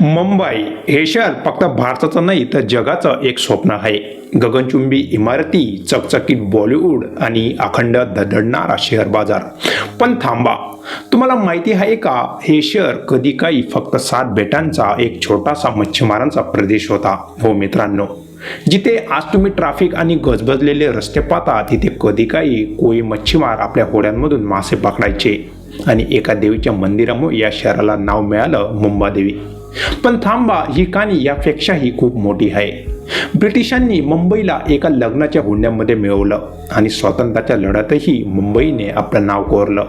मुंबई हे शहर फक्त भारताचं नाही तर जगाचं एक स्वप्न आहे. गगनचुंबी इमारती चकचकीत बॉलिवूड आणि अखंड धडणारा शेअर बाजार. पण थांबा तुम्हाला माहिती आहे का हे शहर कधी काही फक्त सात बेटांचा एक छोटासा मच्छीमारांचा प्रदेश होता? हो मित्रांनो जिथे आज तुम्ही ट्रॅफिक आणि गजबजलेले रस्ते पाहता तिथे कधी काही कोळी मच्छीमार आपल्या होड्यांमधून मासे पकडायचे. आणि एका देवीच्या मंदिरामुळे या शहराला नाव मिळालं मुंबादेवी. पण थांबा ही कहाणी यापेक्षाही खूप मोठी आहे. ब्रिटिशांनी मुंबईला एका लग्नाच्या हुंड्यामध्ये मिळवलं आणि स्वातंत्र्याच्या लढ्यातही मुंबईने आपलं नाव कोरलं.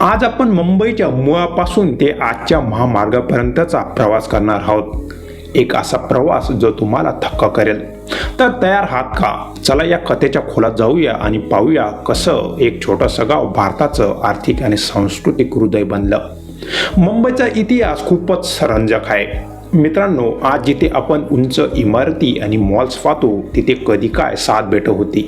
आज आपण मुंबईच्या मुळापासून ते आजच्या महामार्गापर्यंतचा प्रवास करणार आहोत. एक असा प्रवास जो तुम्हाला थक्का करेल. तर तयार आहात का? चला या कथेच्या खोलात जाऊया आणि पाहूया कसं एक छोटंसं गाव भारताचं आर्थिक आणि सांस्कृतिक हृदय बनलं. मुंबईचा इतिहास खूपच रंजक आहे. मित्रांनो आज जिथे आपण उंच इमारती आणि मॉल्स पाहतो तिथे कधी काय सात बेटं होती.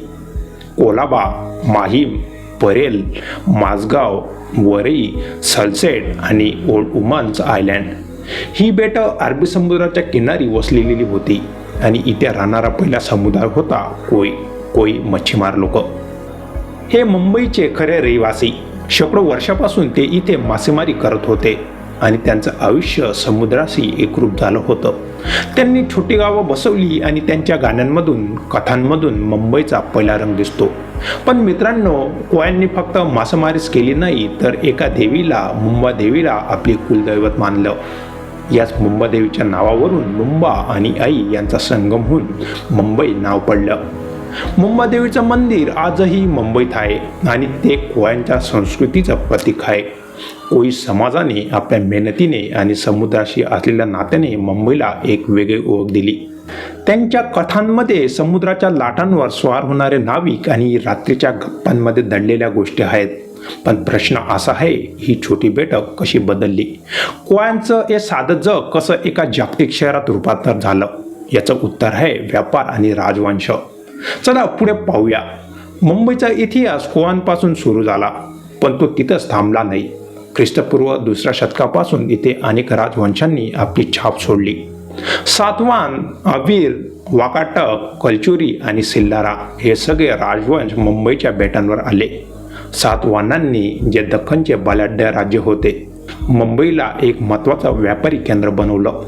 कोलाबा माहीम परेल माझगाव वरई सलसेट आणि ओल्ड उमन्स आयलँड. ही बेटं अरबी समुद्राच्या किनारी वसलेली होती आणि इथे राहणारा पहिला समुदाय होता कोई कोई मच्छीमार लोक. हे मुंबईचे खरे रहिवासी. शेकडो वर्षापासून ते इथे मासेमारी करत होते आणि त्यांचं आयुष्य समुद्राशी एकरूप झालं होतं. त्यांनी छोटी गावं बसवली आणि त्यांच्या गाण्यांमधून कथांमधून मुंबईचा पहिला रंग दिसतो. पण मित्रांनो कोयांनी फक्त मासेमारीच केली नाही तर एका देवीला मुंबा देवीला आपले कुलदैवत मानलं. याच मुंबादेवीच्या नावावरून मुंबा आणि आई यांचा संगम होऊन मुंबई नाव पडलं. मुंबादेवीचं मंदिर आजही मुंबईत आहे आणि ते कोळ्यांच्या संस्कृतीचं प्रतीक आहे. कोळी समाजाने आपल्या मेहनतीने आणि समुद्राशी असलेल्या नात्याने मुंबईला एक वेगळी ओळख दिली. त्यांच्या कथांमध्ये समुद्राच्या लाटांवर स्वार होणारे नाविक आणि रात्रीच्या गप्पांमध्ये दडलेल्या गोष्टी आहेत. पण प्रश्न असा आहे ही छोटी बेटक कशी बदलली? कोळ्यांचं हे साधं जग कसं एका जागतिक शहरात रूपांतर झालं? याचं उत्तर आहे व्यापार आणि राजवंश. चला पुढे पाहूया. मुंबईचा इतिहास कोळांपासून सुरू झाला पण तो तिथंच थांबला नाही. ख्रिस्तपूर्व दुसऱ्या शतकापासून इथे अनेक राजवंशांनी आपली छाप सोडली. सातवान अबीर वाकाटक कलचुरी आणि सिल्लारा हे सगळे राजवंश मुंबईच्या बेटांवर आले. सातवानांनी जे दख्खनचे बलाढ्य राज्य होते मुंबईला एक महत्त्वाचं व्यापारी केंद्र बनवलं.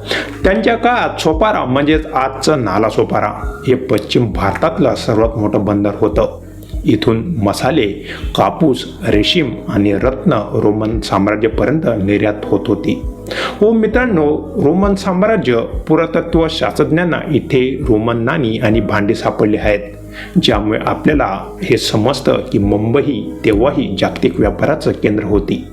त्यांच्या काळात सोपारा म्हणजेच आजचं नाला सोपारा हे पश्चिम भारतातलं सर्वात मोठं बंदर होतं. इथून मसाले कापूस रेशीम आणि रत्न रोमन साम्राज्यापर्यंत निर्यात होत होती. हो मित्रांनो रोमन साम्राज्य पुरातत्व शास्त्रज्ञांना इथे रोमन नाणी आणि भांडे सापडले आहेत. ज्यामुळे आपल्याला हे समजतं की मुंबई तेव्हाही जागतिक व्यापाराचं केंद्र होती.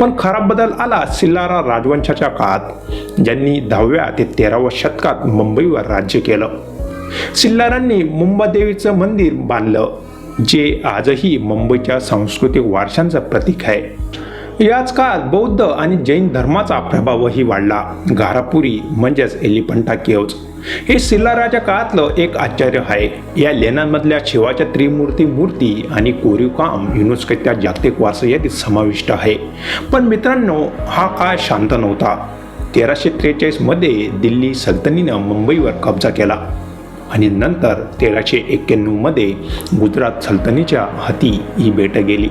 पण खरा बदल आला सिल्लारा राजवंशाच्या काळात ज्यांनी दहाव्या ते तेराव्या शतकात मुंबईवर राज्य केलं. सिल्लारांनी मुंबादेवीचं मंदिर बांधलं जे आजही मुंबईच्या सांस्कृतिक वारशांचं प्रतीक आहे. याच काळात बौद्ध आणि जैन धर्माचा प्रभावही वाढला. घारापुरी म्हणजेच एलिफंटा केव्ज. हे सिल्लाराच्या काळातलं एक आश्चर्य आहे. या लेण्यांमधल्या शिवाच्या त्रिमूर्ती मूर्ती आणि कोरीव काम युनेस्कोच्या जागतिक वारसा यादीत समाविष्ट आहे. पण मित्रांनो हा काळ शांत नव्हता. तेराशे त्रेचाळीसमध्ये दिल्ली सल्तनीनं मुंबईवर कब्जा केला आणि नंतर तेराशे एक्क्याण्णवमध्ये गुजरात सल्तनीच्या हाती ही बेटं गेली.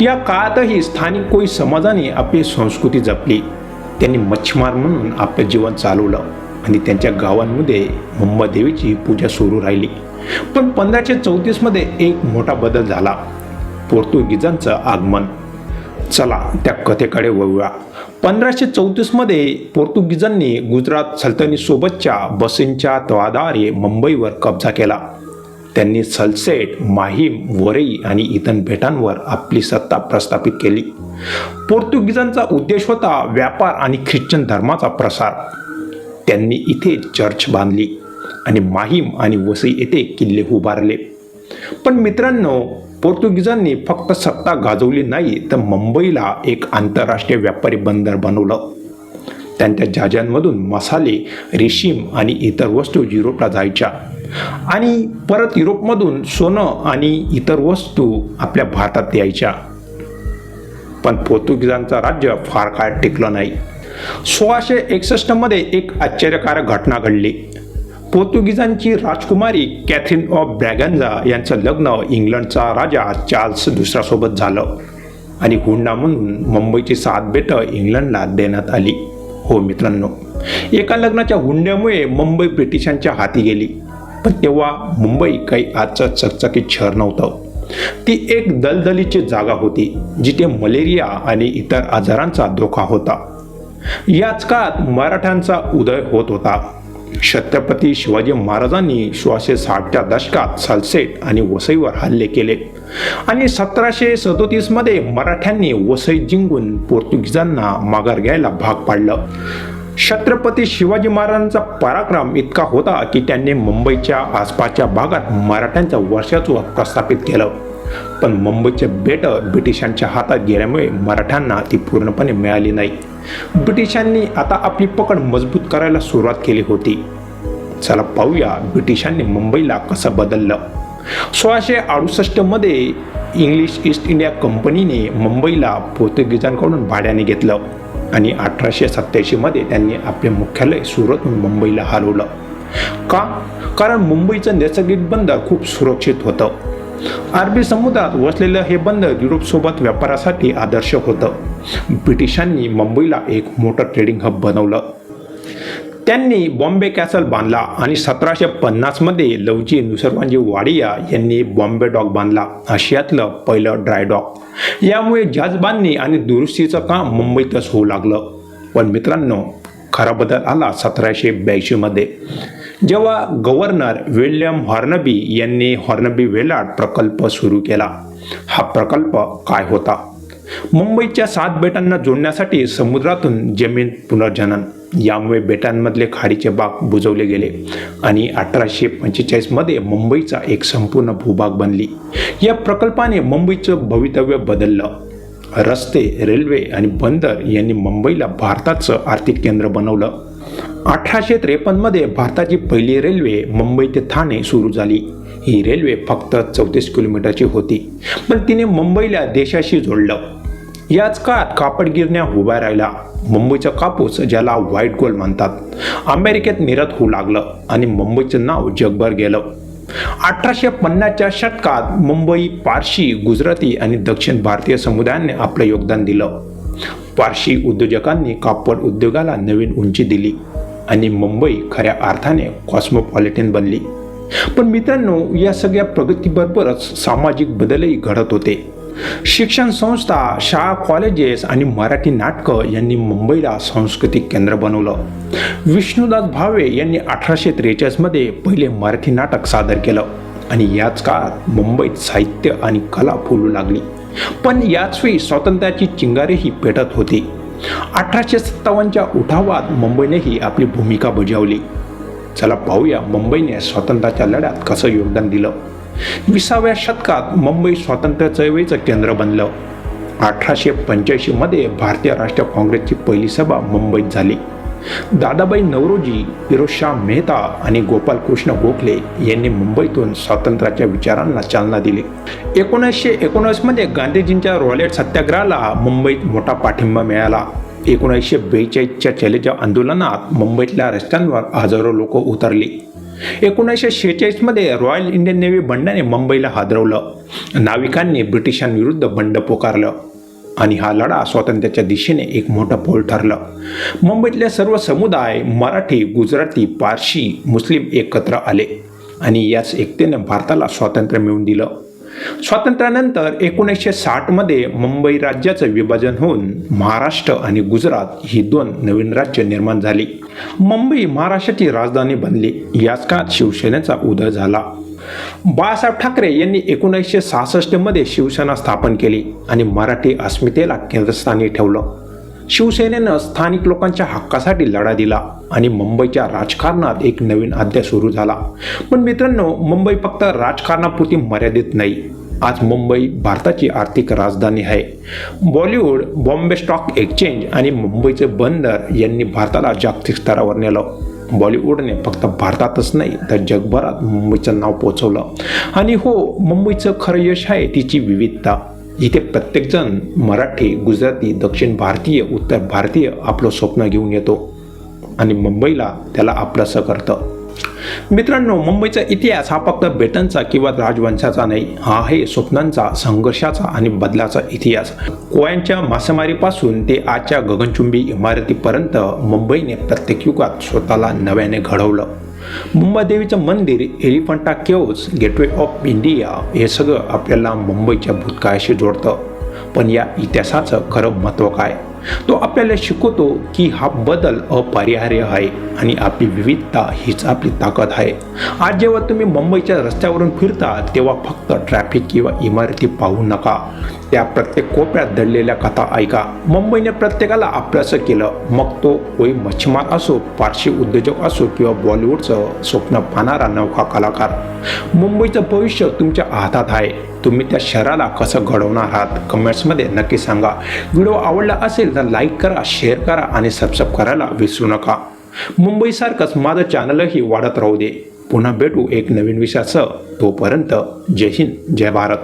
या काळातही स्थानिक कोळी समाजाने आपली संस्कृती जपली. त्यांनी मच्छीमार म्हणून आपलं जीवन चालवलं. आणि त्यांच्या गावांमध्ये मुंबादेवीची पूजा सुरू राहिली. पण पंधराशे चौतीसमध्ये एक मोठा बदल झाला. पोर्तुगीजांचं आगमन. चला त्या कथेकडे वळूया. पंधराशे चौतीसमध्ये पोर्तुगीजांनी गुजरात सल्तनीसोबतच्या बसींच्या तळाद्वारे मुंबईवर कब्जा केला. त्यांनी सलसेट माहीम वरई आणि इतर बेटांवर आपली सत्ता प्रस्थापित केली. पोर्तुगीजांचा उद्देश होता व्यापार आणि ख्रिश्चन धर्माचा प्रसार. त्यांनी इथे चर्च बांधली आणि माहीम आणि वसई येथे किल्ले उभारले. पण मित्रांनो पोर्तुगीजांनी फक्त सत्ता गाजवली नाही तर मुंबईला एक आंतरराष्ट्रीय व्यापारी बंदर बनवलं. त्यांच्या जहाजांमधून मसाले रेशीम आणि इतर वस्तू युरोपला जायच्या. आणि परत युरोपमधून सोनं आणि इतर वस्तू आपल्या भारतात यायच्या. पण पोर्तुगीजांचं राज्य फार काळ टिकलं नाही. सोळाशे एकसष्टमध्ये एक आश्चर्यकारक घटना घडली. पोर्तुगीजांची राजकुमारी कॅथरीन ऑफ ब्रॅगन्झा यांचं लग्न इंग्लंडचा राजा चार्ल्स दुसऱ्यासोबत झालं आणि हुंडा म्हणून मुंबईची सात बेटं इंग्लंडला देण्यात आली. हो मित्रांनो एका लग्नाच्या हुंड्यामुळे मुंबई ब्रिटिशांच्या हाती गेली. पण तेव्हा मुंबई काही आजचं चकचकीत शहर नव्हतं. ती एक दलदलीची जागा होती जिथे मलेरिया आणि इतर आजारांचा धोका होता. याच काळात मराठ्यांचा उदय होत होता. छत्रपती शिवाजी महाराजांनी सोळाशे साठच्या दशकात सालसेट आणि वसईवर हल्ले केले. आणि सतराशे सदोतीसमध्ये मराठ्यांनी वसई जिंकून पोर्तुगीजांना माघार घ्यायला भाग पाडलं. छत्रपती शिवाजी महाराजांचा पराक्रम इतका होता की त्यांनी मुंबईच्या आसपासच्या भागात मराठ्यांचं वर्चस्व प्रस्थापित केलं. पण मुंबईचे बेट ब्रिटिशांच्या हातात गेल्यामुळे मराठ्यांना ती पूर्णपणे मिळाली नाही. ब्रिटिशांनी आता आपली पकड मजबूत करायला सुरुवात केली होती. चला पाहूया ब्रिटिशांनी मुंबईला कसं बदललं. सोळाशे अडुसष्टमध्ये इंग्लिश ईस्ट इंडिया कंपनीने मुंबईला पोर्तुगीजांकडून भाड्याने घेतलं आणि अठराशे सत्याऐंशीमध्ये त्यांनी आपले मुख्यालय सुरतहून मुंबईला हलवलं. का? कारण मुंबईचं नैसर्गिक बंदर खूप सुरक्षित होतं. अरबी समुद्रात वसलेलं हे बंदर युरोपसोबत व्यापारासाठी आदर्श होतं. ब्रिटिशांनी मुंबईला एक मोठं ट्रेडिंग हब बनवलं. त्यांनी बॉम्बे कॅसल बांधला आणि सतराशे पन्नासमध्ये लवजी नुसरवांजी वाडिया यांनी बॉम्बे डॉक बांधला. आशियातलं पहिलं ड्राय डॉक यामुळे जहाज बांधणी आणि दुरुस्तीचं काम मुंबईतच होऊ लागलं. पण मित्रांनो खरा बदल आला सतराशे ब्याऐंशीमध्ये जेव्हा गव्हर्नर विल्यम हॉर्नबी यांनी हॉर्नबी वेलाड प्रकल्प सुरू केला. हा प्रकल्प काय होता? मुंबईच्या सात बेटांना जोडण्यासाठी समुद्रातून जमीन पुनर्जनन. यामुळे बेटांमधले खाडीचे बाग बुजवले गेले आणि अठराशे पंचेचाळीसमध्ये मुंबईचा एक संपूर्ण भूभाग बनली. या प्रकल्पाने मुंबईचं भवितव्य बदललं. रस्ते रेल्वे आणि बंदर यांनी मुंबईला भारताचं आर्थिक केंद्र बनवलं. अठराशे त्रेपन्नमध्ये भारताची पहिली रेल्वे मुंबई ते ठाणे सुरू झाली. ही रेल्वे फक्त चौतीस किलोमीटरची होती पण तिने मुंबईला देशाशी जोडलं. याच काळात कापड गिरण्या उभ्या राहिल्या. मुंबईचा कापूस ज्याला व्हाईट गोल्ड म्हणतात अमेरिकेत निर्यात होऊ लागलं आणि मुंबईचं नाव जगभर गेलं. अठराशे पन्नासच्या शतकात मुंबई पारशी गुजराती आणि दक्षिण भारतीय समुदायाने आपलं योगदान दिलं. पारशी उद्योजकांनी कापड उद्योगाला नवीन उंची दिली आणि मुंबई खऱ्या अर्थाने कॉस्मोपॉलिटन बनली. पण मित्रांनो या सगळ्या प्रगतीबरोबरच सामाजिक बदलही घडत होते. शिक्षण संस्था शाळा कॉलेजेस आणि मराठी नाटकं यांनी मुंबईला सांस्कृतिक केंद्र बनवलं. विष्णुदास भावे यांनी अठराशे त्रेचाळीसमध्ये पहिले मराठी नाटक सादर केलं आणि याच काळात मुंबईत साहित्य आणि कला फुलू लागली. पण याच वेळी स्वातंत्र्याची चिंगारेही पेटत होती. अठराशे सत्तावन्नच्या उठावात मुंबईनेही आपली भूमिका बजावली. चला पाहूया मुंबईने स्वातंत्र्याच्या लढ्यात कसं योगदान दिलं. विसाव्या शतकात मुंबई स्वातंत्र्य चळवळीचं केंद्र बनलं. अठराशे पंच्याऐंशीमध्ये भारतीय राष्ट्रीय काँग्रेसची पहिली सभा मुंबईत झाली. दादाबाई नवरोजी फिरोजशाह मेहता आणि गोपालकृष्ण गोखले यांनी मुंबईतून स्वातंत्र्याच्या विचारांना चालना दिली. एकोणीसशे एकोणीसमध्ये गांधीजींच्या रॉलेट सत्याग्रहाला मुंबईत मोठा पाठिंबा मिळाला. एकोणीसशे बेचाळीसच्या चलेच्या आंदोलनात मुंबईतल्या रस्त्यांवर हजारो लोक उतरली. एकोणीसशे शेहेचाळीसमध्ये रॉयल इंडियन नेव्ही बंडाने मुंबईला हादरवलं. नाविकांनी ब्रिटिशांविरुद्ध बंड पोकारलं. आणि हा लढा स्वातंत्र्याच्या दिशेने एक मोठं पोल ठरलं. मुंबईतले सर्व समुदाय मराठी गुजराती पारशी मुस्लिम एकत्र आले. आणि याच एकतेने भारताला स्वातंत्र्य मिळवून दिलं. स्वातंत्र्यानंतर एकोणीसशे साठमध्ये मुंबई राज्याचं विभाजन होऊन महाराष्ट्र आणि गुजरात ही दोन नवीन राज्य निर्माण झाली. मुंबई महाराष्ट्राची राजधानी बनली. याच काळात शिवसेनेचा उदय झाला. बाळासाहेब ठाकरे यांनी एकोणीसशे सहासष्टमध्ये शिवसेना स्थापन केली आणि मराठी अस्मितेला केंद्रस्थानी ठेवलं. शिवसेनेनं स्थानिक लोकांच्या हक्कासाठी लढा दिला आणि मुंबईच्या राजकारणात एक नवीन अध्याय सुरू झाला. पण मित्रांनो मुंबई फक्त राजकारणापुरती मर्यादित नाही. आज मुंबई भारताची आर्थिक राजधानी आहे. बॉलिवूड बॉम्बे स्टॉक एक्सचेंज आणि मुंबईचे बंदर यांनी भारताला जागतिक स्तरावर नेलं. बॉलिवूडने फक्त भारतातच नाही तर जगभरात मुंबईचं नाव पोचवलं. आणि हो मुंबईचं खरं यश आहे तिची विविधता. इथे प्रत्येकजण मराठी गुजराती दक्षिण भारतीय उत्तर भारतीय आपलं स्वप्न घेऊन येतो आणि मुंबईला त्याला आपलंसं करतं. मित्रांनो मुंबईचा इतिहास हा फक्त बेटनचा किंवा राजवंशाचा नाही हा आहे स्वप्नांचा संघर्षाचा आणि बदलाचा इतिहास. कोयांच्या मासेमारीपासून ते आजच्या गगनचुंबी इमारतीपर्यंत मुंबईने प्रत्येक युगात स्वतःला नव्याने घडवलं. मुंबादेवीचं मंदिर Elephanta caves gateway of India हे सगळं आपल्याला मुंबईच्या भूतकाळाशी जोडतं. पण या इतिहासाचं खरं महत्त्व काय? तो आपल्याला शिकवतो की हा बदल अपरिहार्य आहे आणि आपली विविधता हीच आपली ताकद आहे. आज जेव्हा तुम्ही मुंबईच्या रस्त्यावरून फिरता तेव्हा फक्त ट्रॅफिक किंवा इमारती पाहू नका. त्या प्रत्येक कोपऱ्यात दडलेल्या कथा ऐका. मुंबईने प्रत्येकाला आपलंसं केलं. मग तो कोई मच्छीमार असो पारशी उद्योजक असो किंवा बॉलिवूडचं स्वप्न पाहणारा नौका कलाकार. मुंबईचं भविष्य तुमच्या हातात आहे. तुम्ही त्या शहराला कसं घडवणार आहात? कमेंट्समध्ये नक्की सांगा. व्हिडिओ आवडला असेल तर लाईक करा शेअर करा आणि सबस्क्राईब करायला विसरू नका. मुंबईसारखंच माझं चॅनलही वाढत राहू दे. पुन्हा भेटू एक नवीन विषयासह. तोपर्यंत जय हिंद जय भारत.